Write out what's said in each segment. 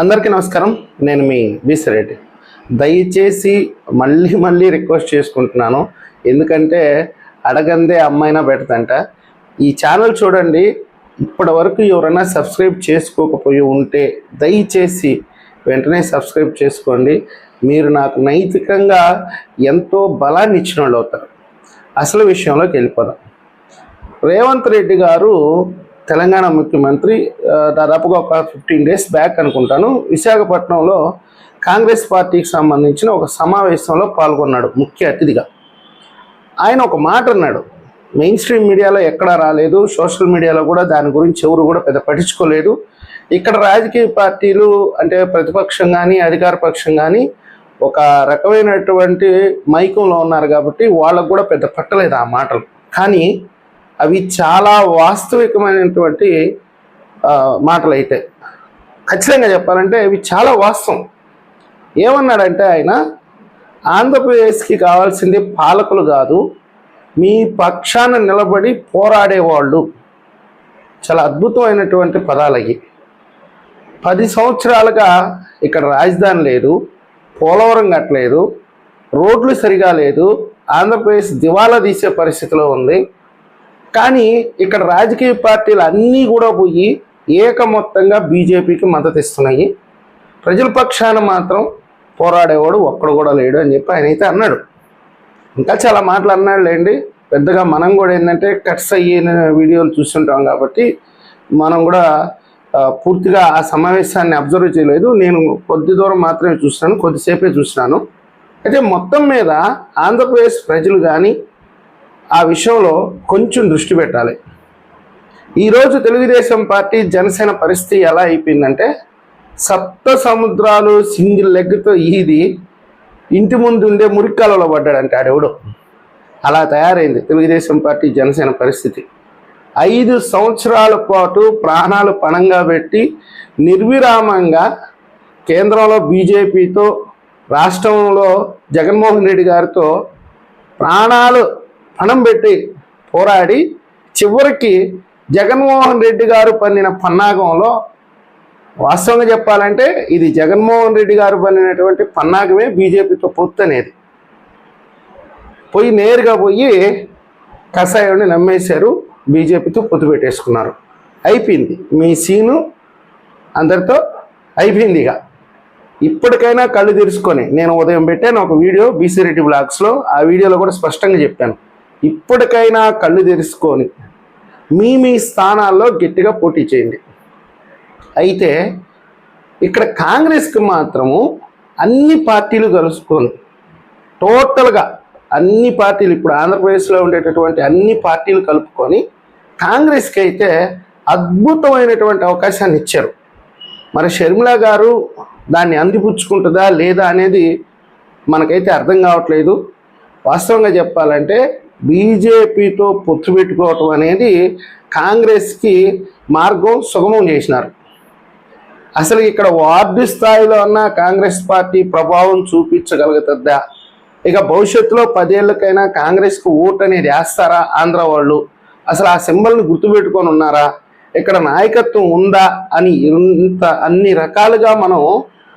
అందరికీ నమస్కారం. నేను మీ రెడ్డి దయచేసి మళ్ళీ మళ్ళీ రిక్వెస్ట్ చేసుకుంటున్నాను. ఎందుకంటే అడగందే అమ్మాయినా పెడతంట ఈ ఛానల్ చూడండి. ఇప్పటి వరకు ఎవరైనా సబ్స్క్రైబ్ చేసుకోకపోయి ఉంటే దయచేసి వెంటనే సబ్స్క్రైబ్ చేసుకోండి. మీరు నాకు నైతికంగా ఎంతో బలాన్ని ఇచ్చిన వాళ్ళు అవుతారు. అసలు విషయంలోకి వెళ్ళిపోదాం. రేవంత్ రెడ్డి గారు తెలంగాణ ముఖ్యమంత్రి దాదాపుగా ఒక ఫిఫ్టీన్ డేస్ బ్యాక్ అనుకుంటాను. విశాఖపట్నంలో కాంగ్రెస్ పార్టీకి సంబంధించిన ఒక సమావేశంలో పాల్గొన్నాడు ముఖ్య అతిథిగా. ఆయన ఒక మాట అన్నాడు. మెయిన్ స్ట్రీమ్ మీడియాలో ఎక్కడా రాలేదు. సోషల్ మీడియాలో కూడా దాని గురించి ఎవరు కూడా పెద్ద పట్టించుకోలేదు. ఇక్కడ రాజకీయ పార్టీలు అంటే ప్రతిపక్షం కానీ అధికార పక్షం కానీ ఒక రకమైనటువంటి మైకంలో ఉన్నారు కాబట్టి వాళ్ళకు కూడా పెద్ద పట్టలేదు ఆ మాటలు. కానీ అవి చాలా వాస్తవికమైనటువంటి మాటలు అయితే ఖచ్చితంగా చెప్పాలంటే ఇవి చాలా వాస్తవం. ఏమన్నాడంటే ఆయన ఆంధ్రప్రదేశ్కి కావాల్సింది పాలకులు కాదు మీ పక్షాన నిలబడి పోరాడేవాళ్ళు. చాలా అద్భుతమైనటువంటి పదాలు అవి పది సంవత్సరాలుగా ఇక్కడ రాజధాని లేదు పోలవరం కట్టలేదు రోడ్లు సరిగా లేదు ఆంధ్రప్రదేశ్ దివాలా తీసే పరిస్థితిలో ఉంది. కానీ ఇక్కడ రాజకీయ పార్టీలు అన్నీ కూడా పోయి ఏకమొత్తంగా బీజేపీకి మద్దతు ఇస్తున్నాయి. ప్రజల పక్షాన మాత్రం పోరాడేవాడు ఒక్కడు కూడా లేడు అని చెప్పి ఆయన అయితే అన్నాడు. ఇంకా చాలా మాటలు అన్నాడులేండి. పెద్దగా మనం కూడా ఏంటంటే కట్స్ అయ్యిన వీడియోలు చూస్తుంటాం కాబట్టి మనం కూడా పూర్తిగా ఆ సమావేశాన్ని అబ్జర్వ్ చేయలేదు. నేను కొద్ది దూరం మాత్రమే చూస్తున్నాను కొద్దిసేపే చూసినాను అయితే మొత్తం మీద ఆంధ్రప్రదేశ్ ప్రజలు కానీ ఆ విషయంలో కొంచెం దృష్టి పెట్టాలి. ఈరోజు తెలుగుదేశం పార్టీ జనసేన పరిస్థితి ఎలా అయిపోయిందంటే సప్త సముద్రాలు సింగిల్ లెగ్తో ఈది ఇంటి ముందు ఉండే మురికాలలో పడ్డాడంటే ఆడెవడు. అలా తయారైంది తెలుగుదేశం పార్టీ జనసేన పరిస్థితి. ఐదు సంవత్సరాల పాటు ప్రాణాలు పణంగా పెట్టి నిర్విరామంగా కేంద్రంలో బీజేపీతో రాష్ట్రంలో జగన్మోహన్ రెడ్డి గారితో ప్రాణాలు పణం పెట్టి పోరాడి చివరికి జగన్మోహన్ రెడ్డి గారు పన్నిన పన్నాగంలో వాస్తవంగా చెప్పాలంటే ఇది జగన్మోహన్ రెడ్డి గారు పన్నినటువంటి పన్నాగమే బీజేపీతో పొత్తు అనేది. పోయి నేరుగా పోయి కషాయాన్ని నమ్మేశారు బీజేపీతో పొత్తు పెట్టేసుకున్నారు. అయిపోయింది. మీ సీను అందరితో అయిపోయింది ఇక. ఇప్పటికైనా కళ్ళు తెరుచుకొని నేను ఉదయం పెట్టాను ఒక వీడియో బీసీ రెడ్డి బ్లాగ్స్లో. ఆ వీడియోలో కూడా స్పష్టంగా చెప్పాను. ఇప్పటికైనా కళ్ళు తెరుచుకొని మీ మీ స్థానాల్లో గట్టిగా పోటీ చేయండి. అయితే ఇక్కడ కాంగ్రెస్కి మాత్రము అన్ని పార్టీలు కలుసుకొని టోటల్గా అన్ని పార్టీలు ఇప్పుడు ఆంధ్రప్రదేశ్లో ఉండేటటువంటి అన్ని పార్టీలు కలుపుకొని కాంగ్రెస్కి అయితే అద్భుతమైనటువంటి అవకాశాన్ని ఇచ్చారు. మరి షర్మిల గారు దాన్ని అందిపుచ్చుకుంటుందా లేదా అనేది మనకైతే అర్థం కావట్లేదు. వాస్తవంగా చెప్పాలంటే బీజేపీతో పొత్తు పెట్టుకోవటం అనేది కాంగ్రెస్కి మార్గం సుగమం చేసినారు. అసలు ఇక్కడ వార్డు స్థాయిలో ఉన్న కాంగ్రెస్ పార్టీ ప్రభావం చూపించగలుగుతుందా? ఇక భవిష్యత్తులో పదేళ్ళకైనా కాంగ్రెస్కి ఓటు అనేది వేస్తారా ఆంధ్ర వాళ్ళు? అసలు ఆ సింబల్ని గుర్తుపెట్టుకొని ఉన్నారా? ఇక్కడ నాయకత్వం ఉందా అని ఇంత అన్ని రకాలుగా మనం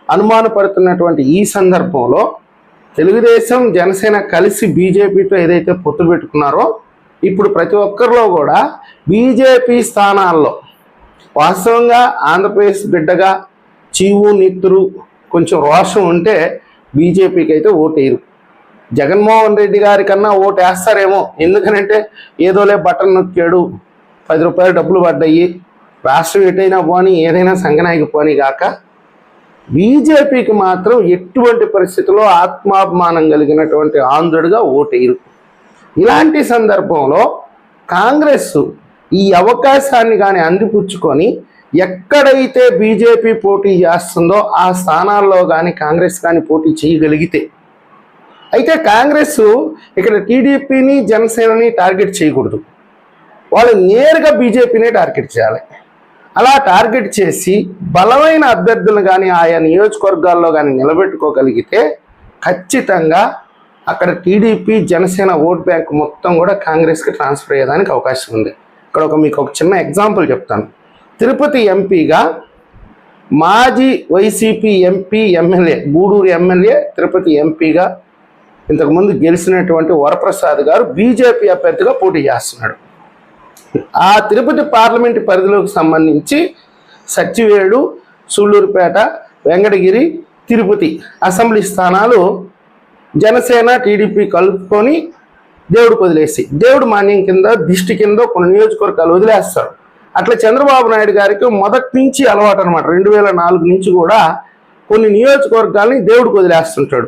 అనుమానపడుతున్నటువంటి ఈ సందర్భంలో తెలుగుదేశం జనసేన కలిసి బీజేపీతో ఏదైతే పొత్తు పెట్టుకున్నారో ఇప్పుడు ప్రతి ఒక్కరిలో కూడా బీజేపీ స్థానాల్లో వాస్తవంగా ఆంధ్రప్రదేశ్ బిడ్డగా చీవు నిత్తురు కొంచెం రోషం ఉంటే బీజేపీకి అయితే ఓటేయరు. జగన్మోహన్ రెడ్డి గారి కన్నా ఓటు వేస్తారేమో ఎందుకనంటే ఏదోలే బటన్ నొక్కాడు పది రూపాయలు డబ్బులు పడ్డాయి. రాష్ట్రం ఎటైనా పోనీ ఏదైనా సంఘనాయకు పోనీ కాక బీజేపీకి మాత్రం ఎటువంటి పరిస్థితుల్లో ఆత్మాభిమానం కలిగినటువంటి ఆంధ్రుడిగా ఓటేరు ఇలాంటి సందర్భంలో కాంగ్రెస్ ఈ అవకాశాన్ని కానీ అందిపుచ్చుకొని ఎక్కడైతే బీజేపీ పోటీ చేస్తుందో ఆ స్థానాల్లో కానీ కాంగ్రెస్ కానీ పోటీ చేయగలిగితే అయితే కాంగ్రెస్ ఇక్కడ టీడీపీని జనసేనని టార్గెట్ చేయకూడదు. వాళ్ళు నేరుగా బీజేపీనే టార్గెట్ చేయాలి. అలా టార్గెట్ చేసి బలమైన అభ్యర్థులను కానీ ఆయా నియోజకవర్గాల్లో కానీ నిలబెట్టుకోగలిగితే ఖచ్చితంగా అక్కడ టీడీపీ జనసేన ఓట్ బ్యాంక్ మొత్తం కూడా కాంగ్రెస్కి ట్రాన్స్ఫర్ అయ్యేదానికి అవకాశం ఉంది. ఇక్కడ ఒక మీకు ఒక చిన్న ఎగ్జాంపుల్ చెప్తాను. తిరుపతి ఎంపీగా మాజీ YCP MP MLA Gudur MLA Tirupati ఎంపీగా ఇంతకుముందు గెలిచినటువంటి వరప్రసాద్ గారు బీజేపీ అభ్యర్థిగా పోటీ చేస్తున్నాడు. ఆ తిరుపతి పార్లమెంటు పరిధిలోకి సంబంధించి సచ్చివేడు సూళ్ళూరుపేట వెంకటగిరి తిరుపతి అసెంబ్లీ స్థానాలు జనసేన టీడీపీ కలుపుకొని దేవుడికి వదిలేసి దేవుడు మాన్యం కింద దిష్టి కింద కొన్ని నియోజకవర్గాలు వదిలేస్తాడు అట్లా చంద్రబాబు నాయుడు గారికి మొదటి నుంచి అలవాటు అనమాట రెండు వేల నాలుగు నుంచి కూడా కొన్ని నియోజకవర్గాల్ని దేవుడికి వదిలేస్తుంటాడు.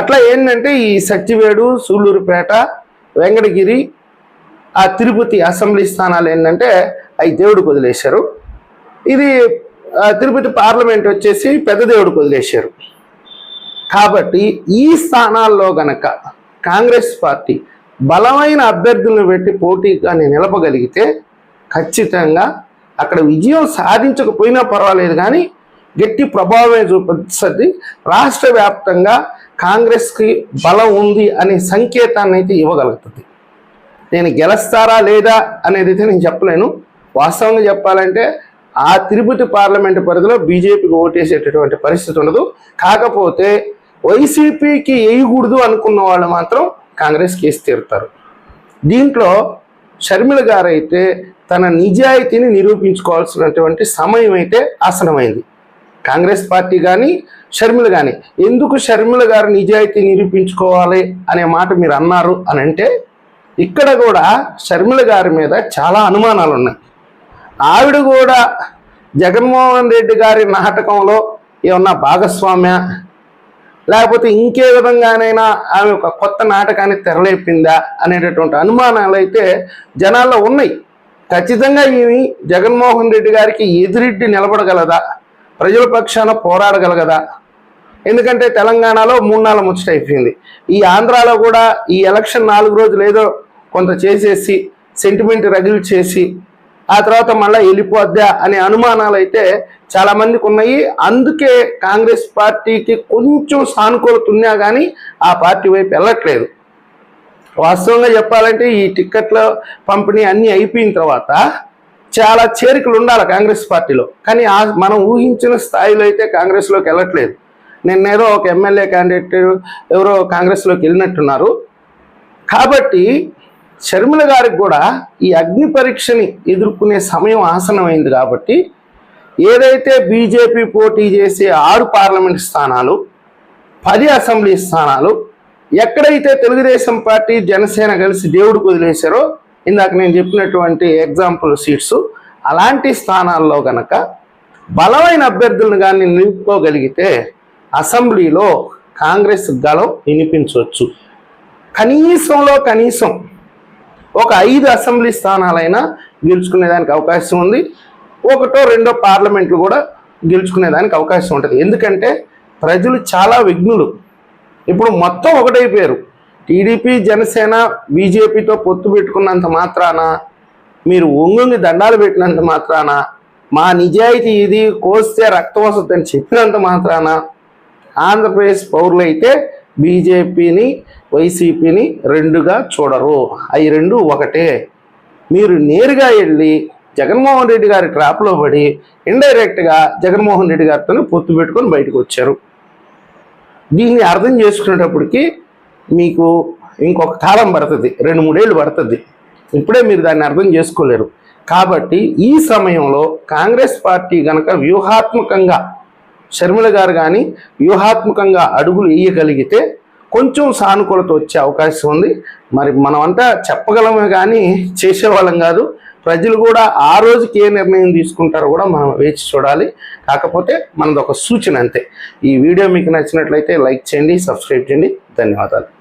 అట్లా ఏంటంటే ఈ సచ్చివేడు సూళ్ళూరుపేట వెంకటగిరి ఆ తిరుపతి అసెంబ్లీ స్థానాలు ఏంటంటే అవి దేవుడికి వదిలేశారు. ఇది తిరుపతి పార్లమెంట్ వచ్చేసి పెద్ద వదిలేశారు కాబట్టి ఈ స్థానాల్లో గనక కాంగ్రెస్ పార్టీ బలమైన అభ్యర్థులను పెట్టి పోటీగాని నిలపగలిగితే ఖచ్చితంగా అక్కడ విజయం సాధించకపోయినా పర్వాలేదు కానీ గట్టి ప్రభావమే చూపించది రాష్ట్ర వ్యాప్తంగా కాంగ్రెస్కి బలం ఉంది అనే సంకేతాన్ని అయితే ఇవ్వగలుగుతుంది. నేను గెలుస్తారా లేదా అనేది అయితే నేను చెప్పలేను. వాస్తవంగా చెప్పాలంటే ఆ తిరుపతి పార్లమెంట్ పరిధిలో బీజేపీకి ఓటేసేటటువంటి పరిస్థితి ఉండదు. కాకపోతే వైసీపీకి వేయకూడదు అనుకున్న వాళ్ళు మాత్రం కాంగ్రెస్ కేసు తీరుతారు. దీంట్లో షర్మిల గారైతే తన నిజాయితీని నిరూపించుకోవాల్సినటువంటి సమయం అయితే ఆసనమైంది. కాంగ్రెస్ పార్టీ కానీ షర్మిల కానీ ఎందుకు షర్మిల గారు నిజాయితీ నిరూపించుకోవాలి అనే మాట మీరు అన్నారు అని అంటే ఇక్కడ కూడా షర్మిల గారి మీద చాలా అనుమానాలు ఉన్నాయి ఆవిడ కూడా జగన్మోహన్ రెడ్డి గారి నాటకంలో ఏమన్నా భాగస్వామ్య లేకపోతే ఇంకే విధంగానైనా ఆమె ఒక కొత్త నాటకాన్ని తెరలేపిందా అనేటటువంటి అనుమానాలు అయితే జనాల్లో ఉన్నాయి. ఖచ్చితంగా ఈమె జగన్మోహన్ రెడ్డి గారికి ఎదురెడ్డి నిలబడగలదా? ప్రజల పక్షాన పోరాడగలగదా? ఎందుకంటే తెలంగాణలో మూడు నాలుగు ముచ్చట అయిపోయింది. ఈ ఆంధ్రాలో కూడా ఈ ఎలక్షన్ నాలుగు రోజులు ఏదో కొంత చేసేసి సెంటిమెంట్ రగిల్ చేసి ఆ తర్వాత మళ్ళీ వెళ్ళిపోద్దా అనే అనుమానాలు అయితే చాలా మందికి ఉన్నాయి. అందుకే కాంగ్రెస్ పార్టీకి కొంచెం సానుకూలత ఉన్నా కానీ ఆ పార్టీ వైపు వెళ్ళట్లేదు. వాస్తవంగా చెప్పాలంటే ఈ టిక్కెట్ల పంపిణీ అన్నీ అయిపోయిన తర్వాత చాలా చేరికలు ఉండాలి కాంగ్రెస్ పార్టీలో. కానీ ఆ మనం ఊహించిన స్థాయిలో అయితే కాంగ్రెస్లోకి వెళ్ళట్లేదు. నిన్నేదో ఒక ఎమ్మెల్యే క్యాండిడేట్ ఎవరో కాంగ్రెస్లోకి వెళ్ళినట్టున్నారు. కాబట్టి షర్మిల గారికి కూడా ఈ అగ్ని పరీక్షని ఎదుర్కొనే సమయం ఆసనమైంది కాబట్టి ఏదైతే బీజేపీ పోటీ చేసే ఆరు పార్లమెంట్ స్థానాలు పది అసెంబ్లీ స్థానాలు ఎక్కడైతే తెలుగుదేశం పార్టీ జనసేన కలిసి దేవుడికి వదిలేశారో ఇందాక నేను చెప్పినటువంటి ఎగ్జాంపుల్ సీట్స్ అలాంటి స్థానాల్లో గనక బలమైన అభ్యర్థులను కానీ నిలుపుకోగలిగితే అసెంబ్లీలో కాంగ్రెస్ గలం వినిపించవచ్చు. కనీసంలో కనీసం ఒక ఐదు అసెంబ్లీ స్థానాలైనా గెలుచుకునేదానికి అవకాశం ఉంది. ఒకటో రెండో పార్లమెంట్లు కూడా గెలుచుకునేదానికి అవకాశం ఉంటుంది. ఎందుకంటే ప్రజలు చాలా విఘ్నులు. ఇప్పుడు మొత్తం ఒకటైపోయారు. టీడీపీ జనసేన బీజేపీతో పొత్తు పెట్టుకున్నంత మాత్రాన మీరు ఒంగుని దండాలు పెట్టినంత మాత్రాన మా నిజాయితీ ఇది కోస్తే రక్తం వస్తుందని చెప్పినంత మాత్రాన ఆంధ్రప్రదేశ్ పౌరులైతే బీజేపీని వైసీపీని రెండుగా చూడరు. అవి రెండు ఒకటే. మీరు నేరుగా వెళ్ళి జగన్మోహన్ రెడ్డి గారి ట్రాప్లో పడి ఇండైరెక్ట్గా జగన్మోహన్ రెడ్డి గారితో పొత్తు పెట్టుకొని బయటకు వచ్చారు. దీన్ని అర్థం చేసుకునేటప్పటికి మీకు ఇంకొక కాలం పడుతుంది. రెండు మూడేళ్ళు పడుతుంది. ఇప్పుడే మీరు దాన్ని అర్థం చేసుకోలేరు. కాబట్టి ఈ సమయంలో కాంగ్రెస్ పార్టీ గనక వ్యూహాత్మకంగా షర్మిల గారు కానీ వ్యూహాత్మకంగా అడుగులు వేయగలిగితే కొంచెం సానుకూలత వచ్చే అవకాశం ఉంది. మరి మనమంతా చెప్పగలమే కానీ చేసేవాళ్ళం కాదు. ప్రజలు కూడా ఆ రోజుకి ఏ నిర్ణయం తీసుకుంటారో కూడా మనం వేచి చూడాలి. కాకపోతే మనది ఒక సూచన అంతే. ఈ వీడియో మీకు నచ్చినట్లయితే లైక్ చేయండి సబ్స్క్రైబ్ చేయండి. ధన్యవాదాలు.